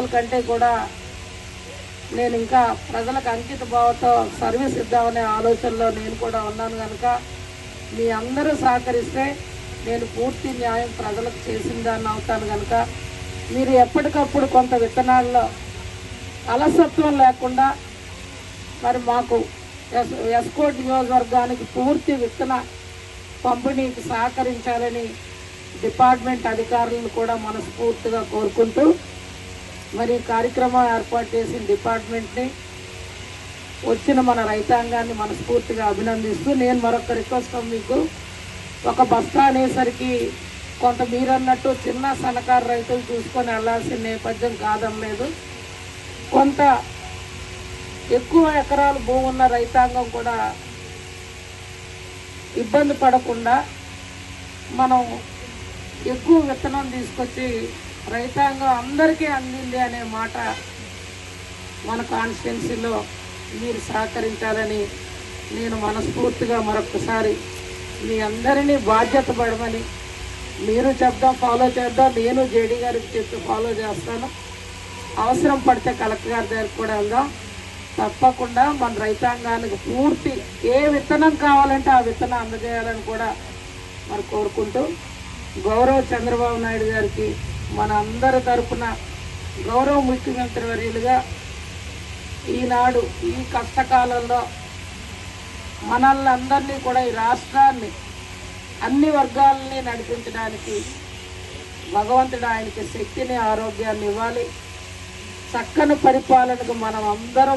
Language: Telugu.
ప్రాంతాల కంటే కూడా నేను ఇంకా ప్రజలకు అంకిత భావంతో సర్వీస్ ఇద్దామనే ఆలోచనలో నేను కూడా ఉన్నాను కనుక మీ అందరూ సహకరిస్తే నేను పూర్తి న్యాయం ప్రజలకు చేసిన దాన్ని అవుతాను కనుక మీరు ఎప్పటికప్పుడు కొంత విత్తనాల్లో అలసత్వం లేకుండా మరి మాకు ఎస్ ఎస్కోట్ నియోజకవర్గానికి పూర్తి విత్తన పంపిణీకి సహకరించాలని డిపార్ట్మెంట్ అధికారులను కూడా మనస్ఫూర్తిగా కోరుకుంటూ మరి కార్యక్రమం ఏర్పాటు చేసిన డిపార్ట్మెంట్ని వచ్చిన మన రైతాంగాన్ని మనస్ఫూర్తిగా అభినందిస్తూ నేను మరొక రిక్వెస్ట్ మీకు ఒక బస్తా అనేసరికి కొంత మీరన్నట్టు చిన్న సన్నకారు రైతులు చూసుకొని వెళ్ళాల్సిన నేపథ్యం కాదనలేదు. కొంత ఎక్కువ ఎకరాలు భూమి ఉన్న రైతాంగం కూడా ఇబ్బంది పడకుండా మనం ఎక్కువ విత్తనం తీసుకొచ్చి రైతాంగం అందరికీ అందింది అనే మాట మన కాన్స్టిట్యున్సీలో మీరు సహకరించాలని నేను మనస్ఫూర్తిగా మరొకసారి మీ అందరినీ బాధ్యత పడమని మీరు చెప్దాం ఫాలో చేద్దాం. నేను జేడీ గారికి చెప్పి ఫాలో చేస్తాను. అవసరం పడితే కలెక్టర్ గారి దగ్గరికి కూడా వెళ్దాం. తప్పకుండా మన రైతాంగానికి పూర్తి ఏ విత్తనం కావాలంటే ఆ విత్తనం అందజేయాలని కూడా మరి కోరుకుంటూ గౌరవ చంద్రబాబు నాయుడు గారికి మన అందరి తరపున గౌరవ ముఖ్యమంత్రి వర్యులుగా ఈనాడు ఈ కష్టకాలంలో మనల్ని అందరినీ కూడా ఈ రాష్ట్రాన్ని అన్ని వర్గాలని నడిపించడానికి భగవంతుడు ఆయనకి శక్తిని ఆరోగ్యాన్ని ఇవ్వాలి. చక్కని పరిపాలనకు మనం అందరం